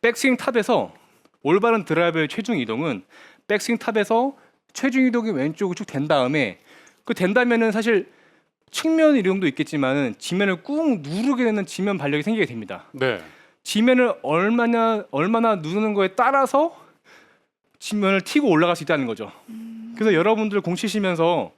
백스윙 탑에서 올바른 드라이버의 체중 이동은 백스윙 탑에서 체중 이동이 왼쪽으로 쭉 된 다음에 그 된다면은 사실 측면 이동도 있겠지만은 지면을 꾹 누르게 되는 지면 발력이 생기게 됩니다. 네. 지면을 얼마나 얼마나 누르는 거에 따라서 지면을 튀고 올라갈 수 있다는 거죠. 그래서 여러분들 공 치시면서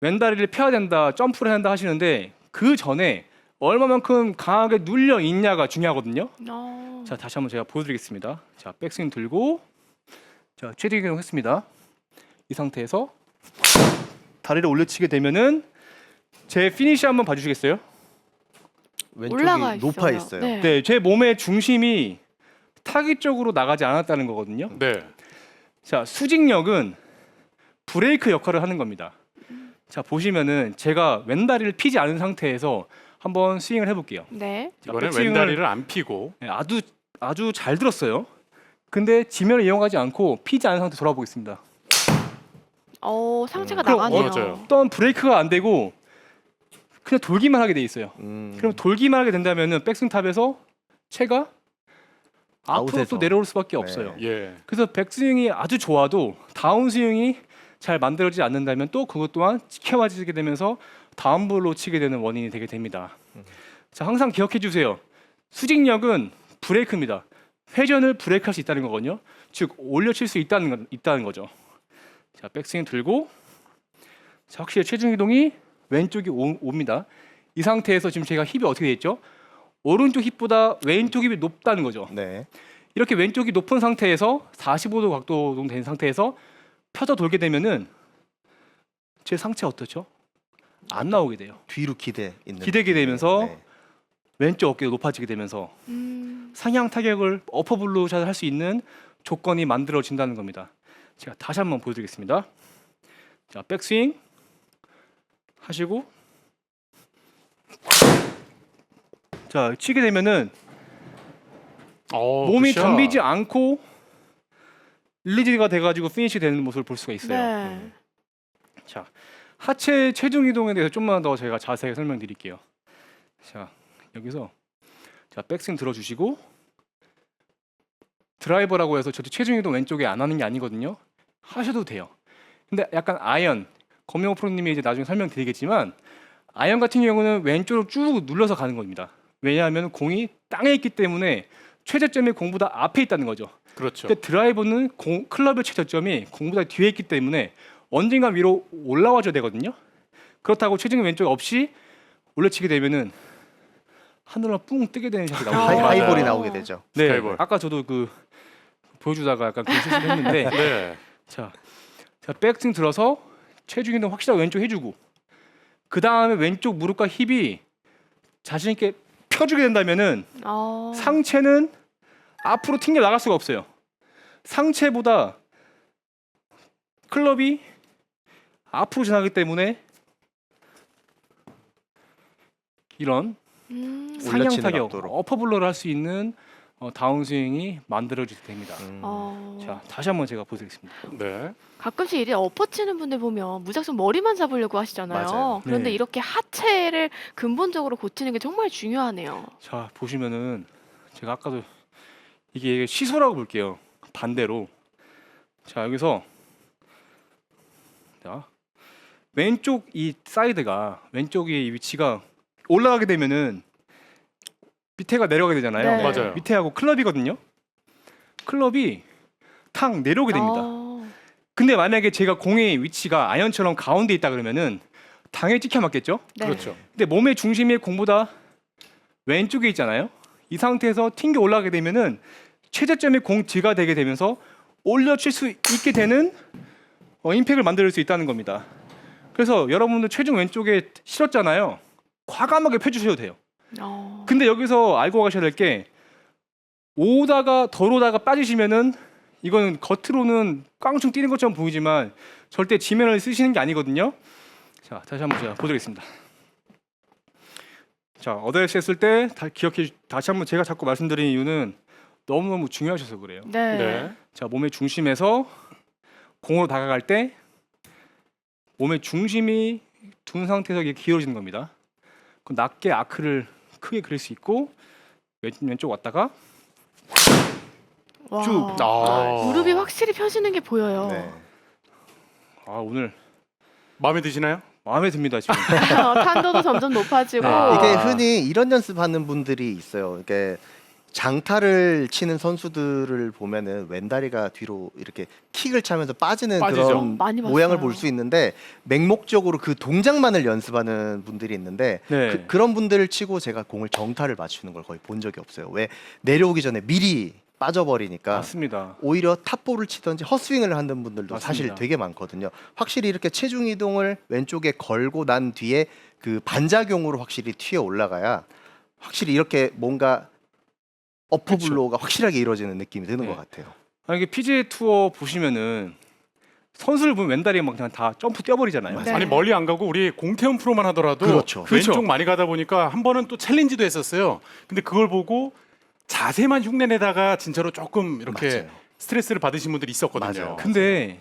왼다리를 펴야 된다, 점프를 해야 된다 하시는데 그 전에 얼마만큼 강하게 눌려 있냐가 중요하거든요. 어. 자 다시 한번 제가 보여드리겠습니다. 자 백스윙 들고 자 최대 기동 했습니다. 이 상태에서 다리를 올려치게 되면은 제 피니시 한번 봐주시겠어요? 왼쪽이 올라가 있어요. 높아 있어요. 네. 네, 제 몸의 중심이 타깃 쪽으로 나가지 않았다는 거거든요. 네. 자, 수직력은 브레이크 역할을 하는 겁니다. 자, 보시면은 제가 왼다리를 피지 않은 상태에서 한번 스윙을 해볼게요. 네. 자, 이번엔 백스윙을 왼다리를 안 피고 네, 아주 아주 잘 들었어요. 근데 지면을 이용하지 않고 피지 않은 상태 돌아보겠습니다. 어 상체가 음, 그럼 나가네요. 맞아요. 어떤 브레이크가 안 되고 그냥 돌기만 하게 돼 있어요. 음. 그럼 돌기만 하게 된다면은 백스윙 탑에서 채가 앞으로 아웃에서. 또 내려올 수밖에 네. 없어요. 예. 그래서 백스윙이 아주 좋아도 다운 스윙이 잘 만들어지지 않는다면 또 그것 또한 지켜와지게 되면서 다운볼로 치게 되는 원인이 되게 됩니다. 음. 자 항상 기억해 주세요. 수직력은 브레이크입니다. 회전을 브레이크할 수 있다는 거거든요. 즉 올려칠 수 있다는 거, 있다는 거죠. 자 백스윙 들고 자 확실히 체중 이동이 왼쪽이 오, 옵니다. 이 상태에서 지금 제가 힙이 어떻게 돼 있죠? 오른쪽 힙보다 왼쪽 힙이 높다는 거죠. 네. 이렇게 왼쪽이 높은 상태에서 45도 각도 정도 된 상태에서 펴서 돌게 되면은 제 상체 어떻죠? 안 나오게 돼요. 뒤로 기대 있는. 기대게 되면서 네. 왼쪽 어깨가 높아지게 되면서 음. 상향 타격을 어퍼블루샷을 할 수 있는 조건이 만들어진다는 겁니다. 제가 다시 한번 보여드리겠습니다. 자, 백스윙 하시고 자 치게 되면은 어, 몸이 굿샷. 덤비지 않고 릴리즈가 돼가지고 피니시 되는 모습을 볼 수가 있어요. 네. 자 하체 체중 이동에 대해서 좀만 더 제가 자세히 설명드릴게요. 자 여기서 자 백스윙 들어주시고 드라이버라고 해서 저도 체중 이동 왼쪽에 안 하는 게 아니거든요. 하셔도 돼요. 근데 약간 아이언 검명호 프로님이 이제 나중에 설명드리겠지만 아이언 같은 경우는 왼쪽으로 쭉 눌러서 가는 겁니다. 왜냐하면 공이 땅에 있기 때문에 최저점이 공보다 앞에 있다는 거죠. 그렇죠. 근데 드라이버는 공, 클럽의 최저점이 공보다 뒤에 있기 때문에 언젠가 위로 올라와 줘야 되거든요. 그렇다고 체중이 왼쪽 없이 올려치게 되면은 하늘로 뿡 뜨게 되는 샷이 아, 하이, 나오죠. 하이볼이 나오게 되죠. 네, 스카이볼. 아까 저도 그 보여주다가 약간 그 실수를 했는데 네. 자, 자 백스윙 들어서 체중 이동 확실하게 왼쪽 해주고 그 다음에 왼쪽 무릎과 힙이 자신 있게 펴주게 된다면은 어. 상체는 앞으로 튕겨 나갈 수가 없어요. 상체보다 클럽이 앞으로 지나기 때문에 이런 음. 상향 올려치는 타격, 각도로. 어퍼블러를 할 수 있는 어, 다운스윙이 만들어지게 됩니다. 음. 어. 자, 다시 한번 제가 보여드리겠습니다. 네. 가끔씩 이래 엎어치는 분들 보면 무작정 머리만 잡으려고 하시잖아요. 맞아요. 그런데 네. 이렇게 하체를 근본적으로 고치는 게 정말 중요하네요. 자, 보시면은 제가 아까도 이게 시소라고 볼게요. 반대로. 자, 여기서 자, 왼쪽 이 사이드가 왼쪽의 이 위치가 올라가게 되면은 밑에가 내려가게 되잖아요. 네. 맞아요. 밑에하고 클럽이거든요. 클럽이 탁 내려오게 됩니다. 어. 근데 만약에 제가 공의 위치가 아이언처럼 가운데 있다 그러면은 당연히 찍혀 맞겠죠? 네. 그렇죠. 근데 몸의 중심이 공보다 왼쪽에 있잖아요. 이 상태에서 튕겨 올라가게 되면은 최저점이 공 뒤가 되게 되면서 올려칠 수 있게 되는 어, 임팩을 만들 수 있다는 겁니다. 그래서 여러분들 체중 왼쪽에 실었잖아요. 과감하게 펴주셔도 돼요. 어. 근데 여기서 알고 가셔야 될 게 오다가 덜 오다가 빠지시면은 이거는 겉으로는 깡충 뛰는 것처럼 보이지만 절대 지면을 쓰시는 게 아니거든요. 자, 다시 한번 제가 보여드리겠습니다. 자, 어드레스 했을 때 다 기억해 주- 다시 한번 제가 자꾸 말씀드리는 이유는 너무너무 중요하셔서 그래요. 네. 네. 자, 몸의 중심에서 공으로 다가갈 때 몸의 중심이 둔 상태에서 이게 기울어지는 겁니다. 그 낮게 아크를 크게 그릴 수 있고 왼, 왼쪽 왔다가 와. 쭉. 아. 무릎이 확실히 펴지는 게 보여요. 네. 아 오늘 마음에 드시나요? 마음에 듭니다 지금. 탄도도 점점 높아지고 아. 이게 흔히 이런 연습하는 분들이 있어요. 이게 장타를 치는 선수들을 보면은 왼다리가 뒤로 이렇게 킥을 차면서 빠지는 빠지죠. 그런 많이 봤어요. 모양을 볼 수 있는데 맹목적으로 그 동작만을 연습하는 분들이 있는데 네. 그, 런 분들을 치고 제가 공을 정타를 맞추는 걸 거의 본 적이 없어요. 왜 내려오기 전에 미리 빠져버리니까 맞습니다. 오히려 탑볼을 치든지 헛스윙을 하는 분들도 사실 맞습니다. 되게 많거든요. 확실히 이렇게 체중 이동을 왼쪽에 걸고 난 뒤에 그 반작용으로 확실히 튀어 올라가야 확실히 이렇게 뭔가 어퍼 그쵸. 블로우가 확실하게 이루어지는 느낌이 드는 네. 것 같아요. 아, 이게 PGA 투어 보시면은 선수를 보면 왼다리 막 그냥 다 점프 뛰어버리잖아요. 네. 아니 멀리 안 가고 우리 공태현 프로만 하더라도 그렇죠. 왼쪽 그렇죠. 많이 가다 보니까 한 번은 또 챌린지도 했었어요. 근데 그걸 보고 자세만 흉내내다가 진짜로 조금 이렇게 맞아요. 스트레스를 받으신 분들이 있었거든요. 맞아요. 근데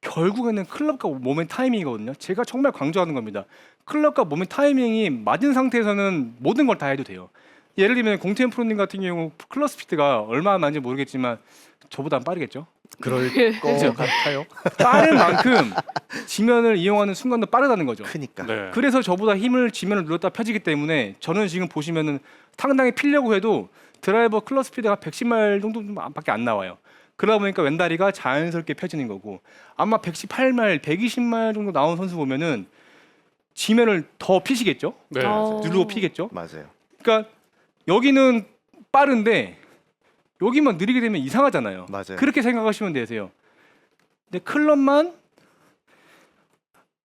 결국에는 클럽과 몸의 타이밍이거든요. 제가 정말 강조하는 겁니다. 클럽과 몸의 타이밍이 맞은 상태에서는 모든 걸 다 해도 돼요. 예를 들면 공태현 프로님 같은 경우 클럽 스피드가 얼마나 많은지 모르겠지만 저보다 빠르겠죠. 그럴 것 그죠? 같아요. 빠른 만큼 지면을 이용하는 순간도 빠르다는 거죠. 크니까. 네. 그래서 저보다 힘을 지면을 눌렀다 펴지기 때문에 저는 지금 보시면은 상당히 피려고 해도 드라이버 클럽 스피드가 110마일 정도밖에 안 나와요. 그러다 보니까 왼다리가 자연스럽게 펴지는 거고 아마 118마일, 120마일 정도 나온 선수 보면은 지면을 더 피시겠죠? 네. 어. 누르고 피겠죠? 맞아요. 그러니까 여기는 빠른데 여기만 느리게 되면 이상하잖아요. 맞아요. 그렇게 생각하시면 되세요. 근데 클럽만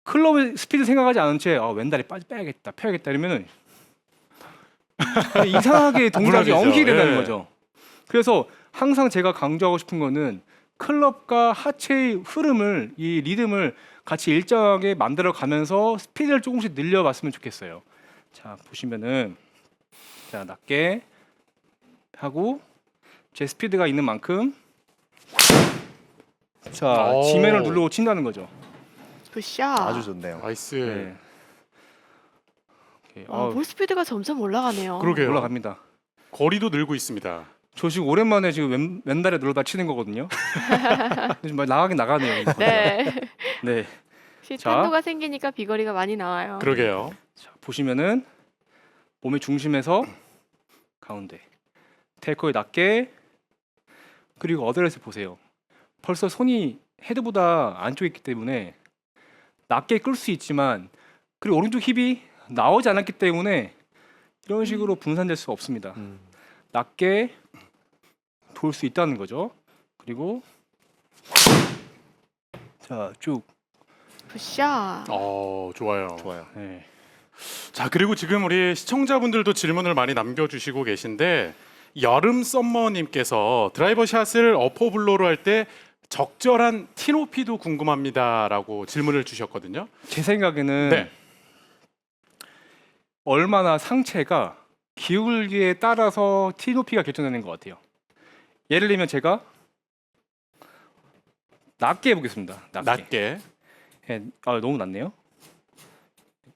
클럽의 스피드 생각하지 않은 채 아, 왼다리 빠지 빼야겠다, 펴야겠다 이러면은 이상하게 동작이. 엉키게 된다는 예. 거죠. 그래서 항상 제가 강조하고 싶은 거는 클럽과 하체의 흐름을 이 리듬을 같이 일정하게 만들어 가면서 스피드를 조금씩 늘려봤으면 좋겠어요. 자 보시면은 자 낮게 하고 제 스피드가 있는 만큼 자 오. 지면을 누르고 친다는 거죠. 굿샷. 아주 좋네요. 나이스. 네. 오케이. 와, 어, 볼 스피드가 점점 올라가네요. 그러게요. 올라갑니다. 거리도 늘고 있습니다. 저 지금 오랜만에 지금 왼, 왼다리에 눌러다 치는 거거든요. 좀 나가긴 나가네요. 이거. 네. 네. 혹시 자. 탄도가 생기니까 비거리가 많이 나와요. 그러게요. 자, 보시면은 몸의 중심에서 가운데 테이크에 낮게 그리고 어드레스 보세요. 벌써 손이 헤드보다 안쪽에 있기 때문에 낮게 끌 수 있지만 그리고 오른쪽 힙이 나오지 않았기 때문에 이런 식으로 분산될 수 없습니다. 음. 낮게 돌 수 있다는 거죠. 그리고 자 쭉 굿샷. 어, 좋아요. 좋아요. 네. 자 그리고 지금 우리 시청자분들도 질문을 많이 남겨주시고 계신데 여름 썸머님께서 드라이버 샷을 어퍼 블로로 할 때 적절한 티높이도 궁금합니다라고 질문을 주셨거든요. 제 생각에는 네. 얼마나 상체가 기울기에 따라서 티 높이가 결정되는 것 같아요. 예를 들면 제가 낮게 해보겠습니다. 낮게. 낮게. 예, 아, 너무 낮네요.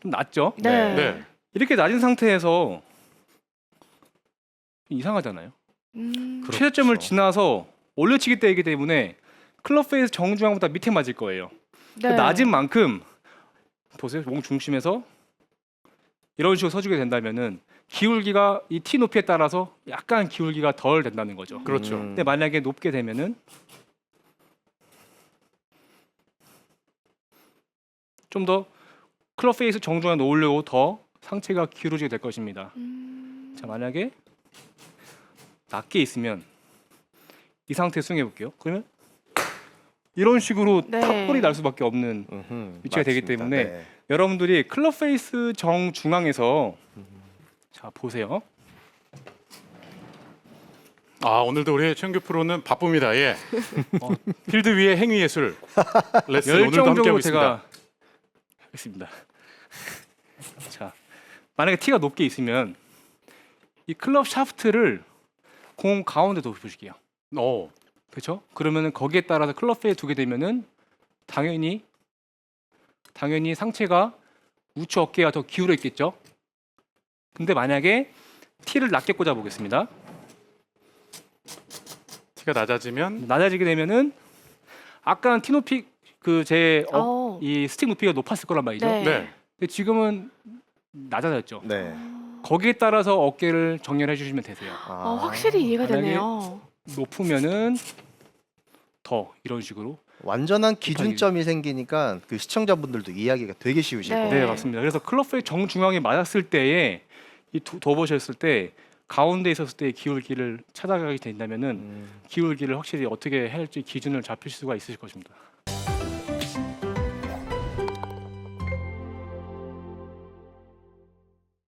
좀 낮죠? 네. 네. 이렇게 낮은 상태에서 이상하잖아요. 음, 그렇죠. 최저점을 지나서 올려치기 때이기 때문에 클럽 페이스 정중앙보다 밑에 맞을 거예요. 네. 낮은 만큼 보세요. 몸 중심에서 이런 식으로 서주게 된다면은 기울기가 이 티 높이에 따라서 약간 기울기가 덜 된다는 거죠. 그렇죠. 음. 근데 만약에 높게 되면은 좀 더 클럽 페이스 정중앙에 놓으려고 더 상체가 기울어지게 될 것입니다. 음, 자 만약에 낮게 있으면 이 상태 수행해 볼게요. 그러면 이런 식으로 네. 탑볼이 날 수밖에 없는 음흠, 위치가 되기 맞습니다. 때문에 네. 여러분들이 클럽 페이스 정 중앙에서 자 보세요. 아 오늘도 우리 최영규 프로는 바쁩니다. 예. 어, 필드 위의 행위 예술 레슨 오늘도 함께하고 열정적으로 있습니다. 제가 하겠습니다. 자 만약에 티가 높게 있으면 이 클럽 샤프트를 공 가운데 놓으실게요. 어, 그렇죠? 그러면은 거기에 따라서 클럽 페이에 두게 되면은 당연히 당연히 상체가 우측 어깨가 더 기울어 있겠죠. 근데 만약에 T를 낮게 꽂아 보겠습니다. 티가 낮아지면 낮아지게 되면은 아까는 T 높이 그제이 어. 스틱 높이가 높았을 거란 말이죠. 네. 네. 근데 지금은 낮아졌죠. 네. 거기에 따라서 어깨를 정렬해 주시면 되세요. 아. 어, 확실히 이해가 만약에 되네요. 높으면은 더 이런 식으로. 완전한 기준점이 생기니까 그 시청자분들도 이해하기가 되게 쉬우실 네. 거예요. 네, 맞습니다. 그래서 클럽페이 정중앙에 맞았을 때에 이 도- 도보셨을 때 가운데 있었을 때 기울기를 찾아가게 된다면은 음. 기울기를 확실히 어떻게 해야 할지 기준을 잡힐 수가 있으실 것입니다.